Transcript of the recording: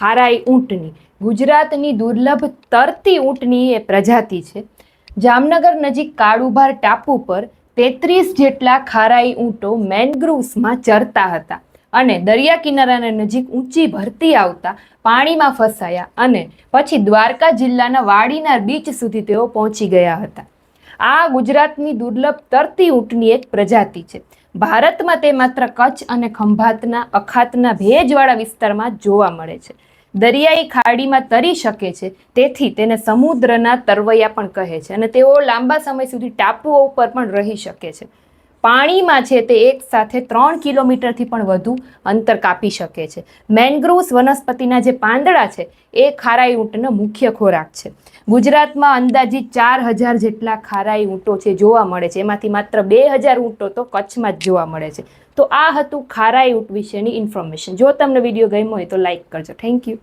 ખારાઈ ઊંટની. ગુજરાતની દુર્લભ તરતી ઊંટની એ પ્રજાતિ છે. જામનગર નજીક કાળુભાર ટાપુ પર તેત્રીસ જેટલા ખારાઈ ઊંટો મેનગ્રુવ્સમાં ચરતા હતા અને દરિયા કિનારાના નજીક ઊંચી ભરતી આવતા પાણીમાં ફસાયા અને પછી દ્વારકા જિલ્લાના વાડીના બીચ સુધી તેઓ પહોંચી ગયા હતા. આ ગુજરાતની દુર્લભ તરતી ઊંટની એક પ્રજાતિ છે. ભારતમાં તે માત્ર કચ્છ અને ખંભાતના અખાતના ભેજવાળા વિસ્તારમાં જોવા મળે છે. દરિયાઈ ખાડીમાં તરી શકે છે. તેથી તેને સમુદ્રના તરવૈયા પણ કહે છે અને તેઓ લાંબા સમય સુધી ટાપુઓ ઉપર પણ રહી શકે છે. પાણીમાં છે તે એક સાથે ત્રણ કિલોમીટરથી પણ વધુ અંતર કાપી શકે છે. મેનગ્રુવ્સ વનસ્પતિના જે પાંદડા છે, એ ખારાઈ ઊંટનો મુખ્ય ખોરાક છે. ગુજરાતમાં અંદાજિત ચાર હજાર જેટલા ખારાઈ ઊંટો છે જોવા મળે છે. એમાંથી માત્ર બે હજાર ઊંટો તો કચ્છમાં જ જોવા મળે છે. તો આ હતું ખારાઈ ઊંટ વિશેની ઇન્ફોર્મેશન જો તમને વીડિયો ગમ્યો હોય તો લાઈક કરજો. Thank you